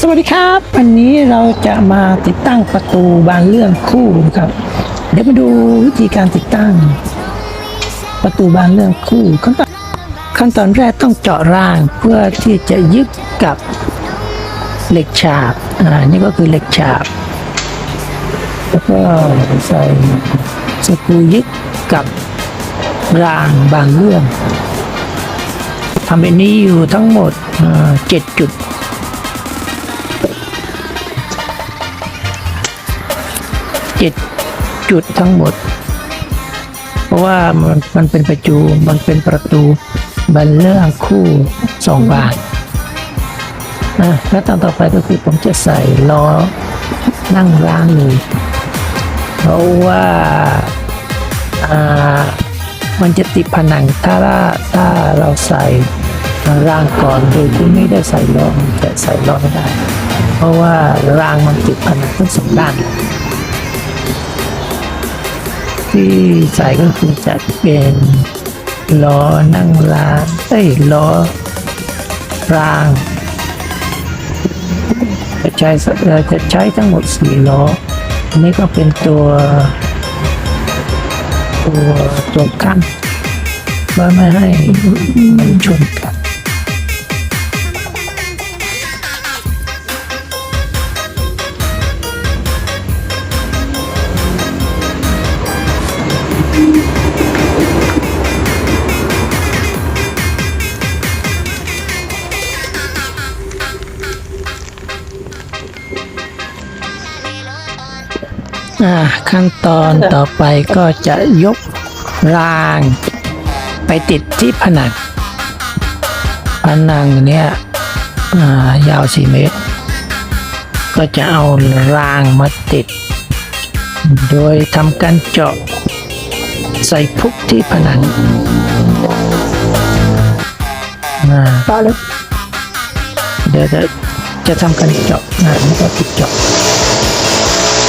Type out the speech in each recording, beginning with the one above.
สวัสดีครับ วันนี้เราจะมาติดตั้งประตูบานเลื่อนคู่นะครับ เดี๋ยวมาดูวิธีการติดตั้ง ประตูบานเลื่อนคู่ขั้นตอนขั้นตอนแรกต้องเจาะรางเพื่อที่จะยึดกับเหล็กฉาบอ่านี่ก็คือเหล็กฉาบ แล้วก็ใส่สกรูยึดกับรางบานเลื่อนทำเป็นนี้อยู่ทั้งหมดเจ็ดจุด เจ็ดจุดทั้งหมด เพราะว่ามันมันเป็นประจูมันเป็นประตูบันเลื่องคู่สองบานนะแล้วตอนต่อไปก็คือผมจะใส่ล้อนั่งร้านเลยเพราะว่าอ่ามันจะติดผนังถ้าาถ้าเราใส่รางก่อนโดยที่ไม่ได้ใส่ล้อมันจะใส่ล้อไม่ได้ เพราะว่ารางมันติดผนังทั้งสองด้าน ที่ใส่ก็คือจะเป็นล้อนั่งร้านเอ้ยล้อรางจะใช้จะใช้ทั้งหมดสี่ล้ออันนี้ก็เป็นตัว ตัวตัวกั้นเพื่อไม่ให้มันชนกัน อ่าขั้นตอนต่อไปก็จะยกรางไปติดที่ผนัง ผนังเนี่ยอ่ายาว4เมตร ก็จะเอารางมาติด โดยทำการเจาะใส่พุกที่ผนังอ่าต่อเลยเดี๋ยวจะจะทำการเจาะนะนี่ก็ติดเจาะ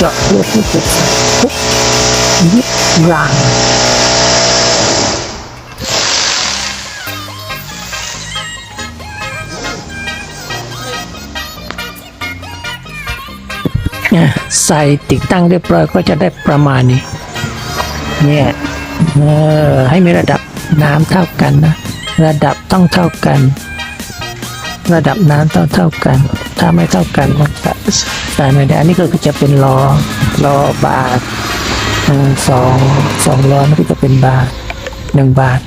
จาะเพื่อที่จะใส่พุกยึดรางใส่ติดตั้งเรียบร้อยก็จะได้ประมาณนี้ เนี่ยเออให้มีระดับน้ำเท่ากันนะ ระดับต้องเท่ากัน ระดับน้ำต้องเท่ากัน ถ้าไม่เท่ากันมัน จะใส่ไม่ได้อันนี้ก็จะเป็นล้อล้อบาทหนึ่งสองสองล้อนี่ก็จะเป็นบาทหนึ่งบาท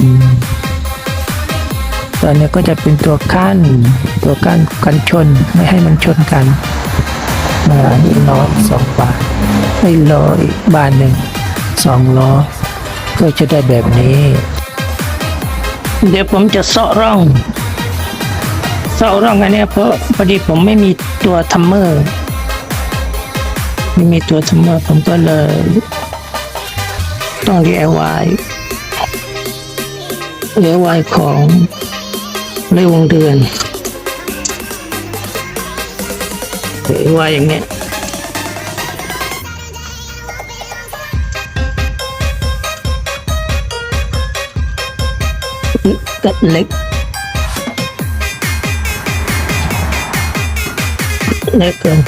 อืมตอนนี้ก็จะเป็นตัวกั้นตัวกั้นกันชนไม่ให้มันชนกันอ่านี่ล้อสองบาทไอ้ล้ออีกบาทหนึ่งสองล้อก็จะได้แบบนี้ เดี๋ยวผมจะเสาะร่อง เสาะร่องอันเนี้ยเพราะพอดีผมไม่มีตัวทัมเมอร์ไม่มีตัวทัมเมอร์ผมก็เลย ต้อง DIY DIY ของในวงเดือน DIY อย่างเนี้ยกัดเล็ก เล็กเกิน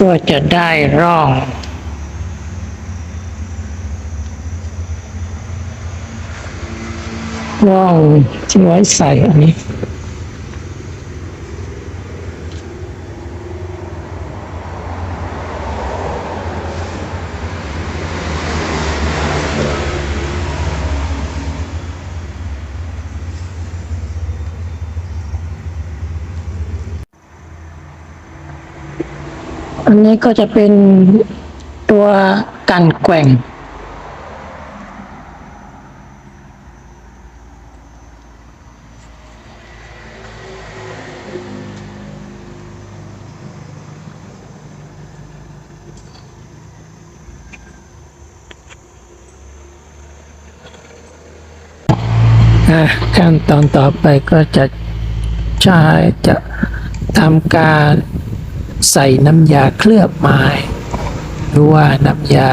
ก็จะได้ร่อง ร่องที่ไว้ใส่อันนี้ อันนี้ก็จะเป็นตัวกันแกว่งอะขั้นตอนต่อไปก็จะใช้จะทำการ ใส่น้ำยาเคลือบไม้หรือว่าน้ำยา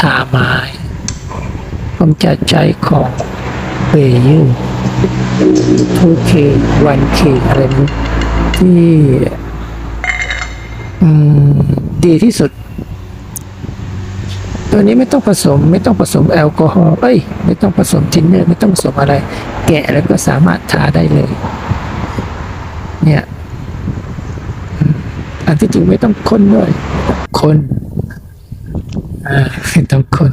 ทาไม้ผมจะใช้ของเบยูทูเควันเคอะไรนี้ที่ดีที่สุด ตัวนี้ไม่ต้องผสม ไม่ต้องผสมแอลกอฮอล์เอ้ย ไม่ต้องผสมทินเนอร์ ไม่ต้องผสมอะไร แกะแล้วก็สามารถทาได้เลย เนี่ย อันที่จริงไม่ต้องคนด้วยคนอ่าไม่ต้องคน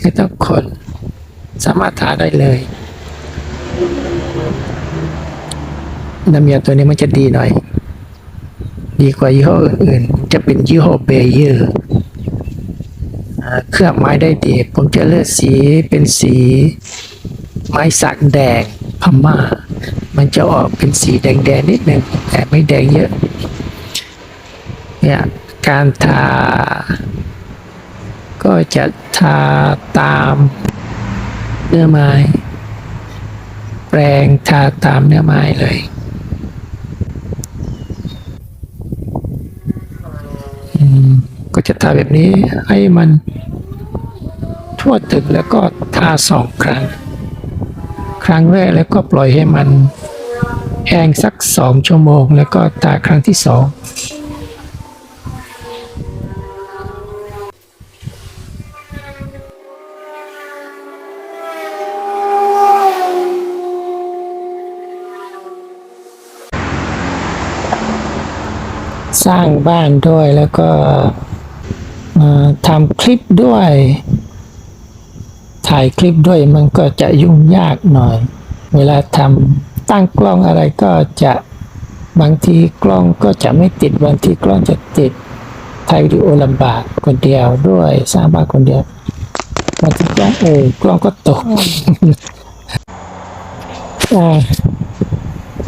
ไม่ต้องคนสามารถทาได้เลยน้ำยาตัวนี้มันจะดีหน่อย ดีกว่ายี่ห้ออื่นๆ จะเป็นยี่ห้อเบเยอร์เคลือบไม้ได้ดี ผมจะเลือกสีเป็นสี ไม้สักแดงพม่า มันจะออกเป็นสีแดงๆนิดหนึ่งแต่ไม่แดงเยอะ เนี่ยการทา ก็จะทาตามเนื้อไม้แปรงทาตามเนื้อไม้เลยก็จะทาแบบนี้ให้มันทั่วตึกแล้วก็ทาสองครั้ง ครั้งแรกแล้วก็ปล่อยให้มันแห้งสักสองชั่วโมง แล้วก็ทาครั้งที่สอง สร้างบ้านด้วยแล้วก็ทำคลิปด้วย ถ่ายคลิปด้วยมันก็จะยุ่งยากหน่อย เวลาทำตั้งกล้องอะไรก็จะบางทีกล้องก็จะไม่ติดบางทีกล้องจะติดถ่ายวิดีโอลำบากคนเดียวด้วยสร้างบ้านคนเดียวบางทีกล้องเออกล้องก็ตกอ่า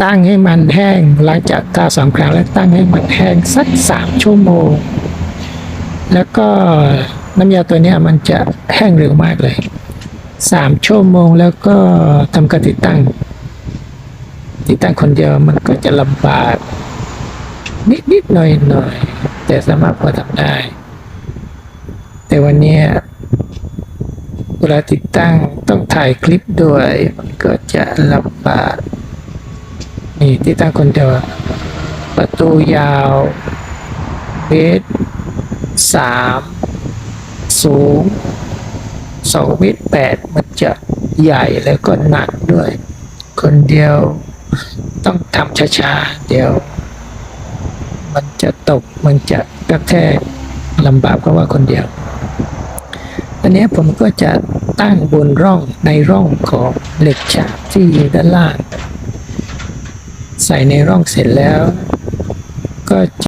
ตั้งให้มันแห้งหลังจากทาสองครั้งแล้วตั้งให้มันแห้งสักสามชั่วโมง แล้วก็น้ำยาตัวนี้มันจะแห้งเร็วมากเลยสามชั่วโมงแล้วก็ทำการติดตั้ง ติดตั้งคนเดียวมันก็จะลำบากนิดนิดหน่อยหน่อยแต่สามารถพอทำได้ แต่วันนี้เวลาติดตั้งต้องถ่ายคลิปด้วย มันก็จะลำบาก นี่ที่ตั้งคนเดียวประตูยาวเมตรสามสูงสองเมตรแปดมันจะใหญ่แล้วก็หนักด้วย คนเดียวต้องทำช้าๆ เดี๋ยว มันจะตกมันจะกระแทกลำบากเพราะว่าคนเดียวอันนี้ผมก็จะตั้งบนร่องในร่องของเหล็กฉาบที่อยู่ด้านล่าง ใส่ในร่องเสร็จแล้ว ก็